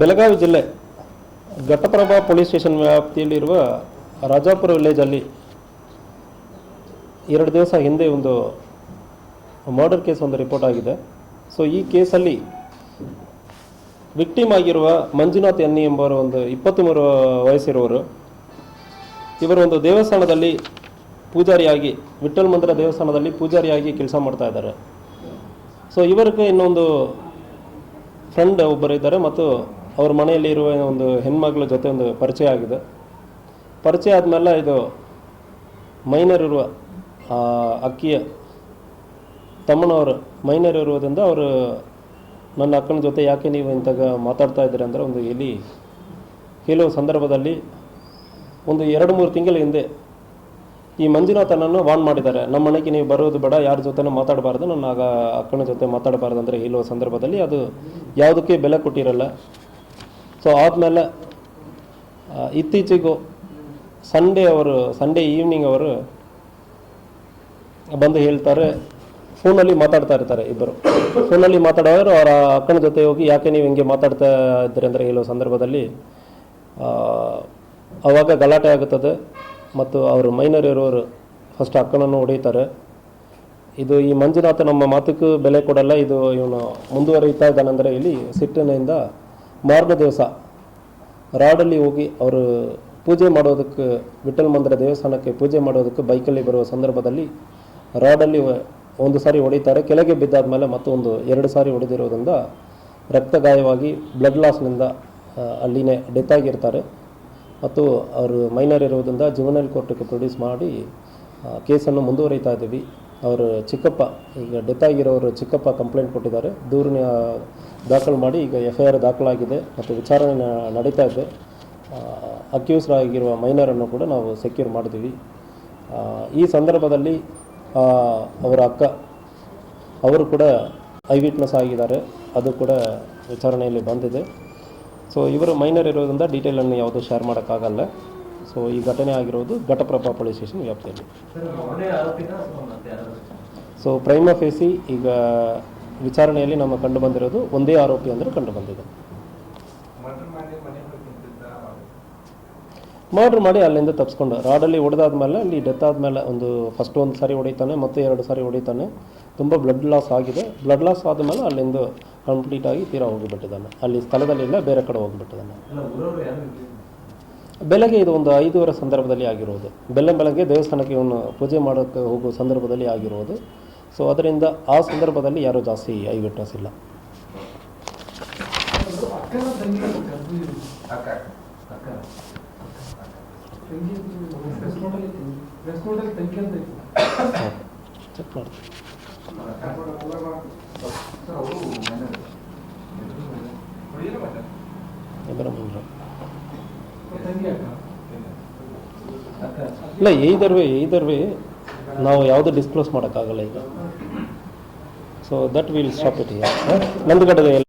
ಬೆಳಗಾವಿ ಜಿಲ್ಲೆ Ghataprabha police station ವ್ಯಾಪ್ತಿಯಲ್ಲಿರುವ ರಾಜಾಪುರ ವಿಲೇಜಲ್ಲಿ ಎರಡು ದಿವಸ ಹಿಂದೆ ಒಂದು ಮರ್ಡರ್ ಕೇಸ್ ಒಂದು ರಿಪೋರ್ಟ್ ಆಗಿದೆ. ಸೊ ಈ ಕೇಸಲ್ಲಿ ವಿಕ್ಟಿಮ್ ಆಗಿರುವ ಮಂಜುನಾಥ್ ಎನ್ನಿ ಎಂಬವರು ಒಂದು ಇಪ್ಪತ್ತ್ಮೂರು ವಯಸ್ಸಿರುವರು. ಇವರು ಒಂದು ದೇವಸ್ಥಾನದಲ್ಲಿ ಪೂಜಾರಿಯಾಗಿ ವಿಠಲ್ ಮಂದಿರ ದೇವಸ್ಥಾನದಲ್ಲಿ ಪೂಜಾರಿಯಾಗಿ ಕೆಲಸ ಮಾಡ್ತಾ ಇದ್ದಾರೆ. ಸೊ ಇವರಿಗೆ ಇನ್ನೊಂದು ಫ್ರೆಂಡ್ ಒಬ್ಬರು ಇದ್ದಾರೆ ಮತ್ತು ಅವ್ರ ಮನೆಯಲ್ಲಿ ಇರುವ ಒಂದು ಹೆಣ್ಮಗಳ ಜೊತೆ ಒಂದು ಪರಿಚಯ ಆಗಿದೆ. ಪರಿಚಯ ಆದಮೇಲೆ ಇದು ಮೈನರ್ ಇರುವ ಅಕ್ಕಿಯ ತಮ್ಮನವರು ಮೈನರ್ ಇರುವುದರಿಂದ ಅವರು ನನ್ನ ಅಕ್ಕನ ಜೊತೆ ಯಾಕೆ ನೀವು ಇಂತಾಗ ಮಾತಾಡ್ತಾ ಇದ್ದೀರಿ ಅಂದರೆ ಒಂದು ಎಲ್ಲಿ ಕೆಲವು ಸಂದರ್ಭದಲ್ಲಿ ಒಂದು ಎರಡು ಮೂರು ತಿಂಗಳ ಹಿಂದೆ ಈ ಮಂಜುನಾಥನನ್ನು ವಾನ್ ಮಾಡಿದ್ದಾರೆ. ನಮ್ಮ ಮನೆಗೆ ನೀವು ಬರೋದು ಬೇಡ, ಯಾರ ಜೊತೆನೂ ಮಾತಾಡಬಾರ್ದು ನನ್ನ ಆಗ ಅಕ್ಕನ ಜೊತೆ ಮಾತಾಡಬಾರ್ದು ಅಂದರೆ ಹೇಳುವ ಸಂದರ್ಭದಲ್ಲಿ ಅದು ಯಾವುದಕ್ಕೆ ಬೆಲೆ ಕೊಟ್ಟಿರಲ್ಲ. ಸೊ ಆದಮೇಲೆ ಇತ್ತೀಚೆಗೂ ಸಂಡೇ ಅವರು ಸಂಡೇ ಈವ್ನಿಂಗ್ ಅವರು ಬಂದು ಹೇಳ್ತಾರೆ ಫೋನಲ್ಲಿ ಮಾತಾಡ್ತಾ ಇರ್ತಾರೆ ಇಬ್ಬರು. ಫೋನಲ್ಲಿ ಮಾತಾಡೋರು ಅವರ ಅಕ್ಕನ ಜೊತೆ ಹೋಗಿ, ಯಾಕೆ ನೀವು ಹಿಂಗೆ ಮಾತಾಡ್ತಾ ಇದ್ದೀರಿ? ಅಂದರೆ ಹೇಳೋ ಸಂದರ್ಭದಲ್ಲಿ ಆವಾಗ ಗಲಾಟೆ ಆಗುತ್ತದೆ ಮತ್ತು ಅವರು ಮೈನರ್ ಇರೋರು ಫಸ್ಟ್ ಅಕ್ಕನನ್ನು ಹೊಡೆಯುತ್ತಾರೆ ಇದು ಈ ಮಂಜುನಾಥ ನಮ್ಮ ಮಾತಕ್ಕೂ ಬೆಲೆ ಕೊಡಲ್ಲ, ಇದು ಇವನು ಮುಂದುವರಿತಾ ಇದ್ದಾನೆಂದರೆ ಇಲ್ಲಿ ಸಿಟ್ಟಿನಿಂದ ಮಾರನೇ ದಿವಸ ರಾಡಲ್ಲಿ ಹೋಗಿ ಅವರು ಪೂಜೆ ಮಾಡೋದಕ್ಕೆ ವಿಠಲ್ ಮಂದಿರ ದೇವಸ್ಥಾನಕ್ಕೆ ಪೂಜೆ ಮಾಡೋದಕ್ಕೆ ಬೈಕಲ್ಲಿ ಬರುವ ಸಂದರ್ಭದಲ್ಲಿ ರಾಡಲ್ಲಿ ಒಂದು ಸಾರಿ ಹೊಡಿತಾರೆ. ಕೆಳಗೆ ಬಿದ್ದಾದ ಮೇಲೆ ಮತ್ತೊಂದು ಎರಡು ಸಾರಿ ಹೊಡೆದಿರೋದ್ರಿಂದ ರಕ್ತ ಗಾಯವಾಗಿ ಬ್ಲಡ್ ಲಾಸ್ನಿಂದ ಅಲ್ಲಿನೇ ಡೆತ್ ಆಗಿರ್ತಾರೆ. ಮತ್ತು ಅವರು ಮೈನರ್ ಇರೋದ್ರಿಂದ ಜುವನಲ್ ಕೋರ್ಟಿಗೆ ಪ್ರೊಡ್ಯೂಸ್ ಮಾಡಿ ಕೇಸನ್ನು ಮುಂದುವರಿತಾ ಇದ್ದೀವಿ. ಅವರು ಚಿಕ್ಕಪ್ಪ, ಈಗ ಡೆತ್ ಆಗಿರೋರು ಚಿಕ್ಕಪ್ಪ ಕಂಪ್ಲೇಂಟ್ ಕೊಟ್ಟಿದ್ದಾರೆ. ದೂರನ್ನ ದಾಖಲು ಮಾಡಿ ಈಗ ಎಫ್ ಐ ಆರ್ ದಾಖಲಾಗಿದೆ ಮತ್ತು ವಿಚಾರಣೆ ನಡೀತಾ ಇದೆ. ಅಕ್ಯೂಸ್ಡ್ ಆಗಿರುವ ಮೈನರನ್ನು ಕೂಡ ನಾವು ಸೆಕ್ಯೂರ್ ಮಾಡಿದ್ದೀವಿ. ಈ ಸಂದರ್ಭದಲ್ಲಿ ಅವರ ಅಕ್ಕ, ಅವರು ಕೂಡ ಐ ವಿಟ್ನೆಸ್ ಆಗಿದ್ದಾರೆ. ಅದು ಕೂಡ ವಿಚಾರಣೆಯಲ್ಲಿ ಬಂದಿದೆ. ಸೊ ಇವರು ಮೈನರ್ ಇರೋದ್ರಿಂದ ಡೀಟೇಲನ್ನು ಯಾವುದೂ ಶೇರ್ ಮಾಡೋಕ್ಕಾಗಲ್ಲ. ಸೊ ಈ ಘಟನೆ ಆಗಿರೋದು ಘಟಪ್ರಭಾ ಪೊಲೀಸ್ ಸ್ಟೇಷನ್ ವ್ಯಾಪ್ತಿಯಲ್ಲಿ. ಸೊ ಪ್ರೈಮ ಫೇಸಿ ಈಗ ವಿಚಾರಣೆಯಲ್ಲಿ ನಮ್ಮ ಕಂಡು ಬಂದಿರೋದು ಒಂದೇ ಆರೋಪಿ ಅಂದರೆ ಕಂಡು ಬಂದಿದೆ. ಮರ್ಡ್ರ್ ಮಾಡಿ ಅಲ್ಲಿಂದ ತಪ್ಪಿಸ್ಕೊಂಡು ರಾಡಲ್ಲಿ ಹೊಡೆದಾದ್ಮೇಲೆ ಅಲ್ಲಿ ಡೆತ್ ಆದಮೇಲೆ ಒಂದು ಫಸ್ಟ್ ಒಂದು ಸಾರಿ ಹೊಡಿತಾನೆ, ಮತ್ತೆ ಎರಡು ಸಾರಿ ಹೊಡಿತಾನೆ. ತುಂಬ ಬ್ಲಡ್ ಲಾಸ್ ಆಗಿದೆ. ಬ್ಲಡ್ ಲಾಸ್ ಆದಮೇಲೆ ಅಲ್ಲಿಂದ ಕಂಪ್ಲೀಟ್ ಆಗಿ ತೀರಾ ಹೋಗಿಬಿಟ್ಟಿದ್ದಾನೆ. ಅಲ್ಲಿ ಸ್ಥಳದಲ್ಲಿಲ್ಲ, ಬೇರೆ ಕಡೆ ಹೋಗಿಬಿಟ್ಟಿದ್ದಾನೆ. ಬೆಳಗ್ಗೆ ಇದು ಒಂದು ಐದೂವರೆ ಸಂದರ್ಭದಲ್ಲಿ ಆಗಿರುವುದು ಬೆಲ್ಲ ಬೆಳಗ್ಗೆ ದೇವಸ್ಥಾನಕ್ಕೆ ಇವನು ಪೂಜೆ ಮಾಡೋಕ್ಕೆ ಹೋಗುವ ಸಂದರ್ಭದಲ್ಲಿ ಆಗಿರುವುದು ಸೊ ಅದರಿಂದ ಆ ಸಂದರ್ಭದಲ್ಲಿ ಯಾರೂ ಜಾಸ್ತಿ ಐ ವಿಟ್ನೆಸ್ ಇಲ್ಲ ಚೆಕ್ ಮಾಡಿ ಇದರ ಮುಂದೆ ತಂಗಿ ಅಕ್ಕ ಅಕ್ಕ ಇಲ್ಲ way, either way, ನಾವು ಯಾವುದು ಡಿಸ್ಕ್ಲೋಸ್ ಮಾಡೋಕ್ಕಾಗಲ್ಲ ಈಗ. So that will stop it ನಂದು ಕಡೆ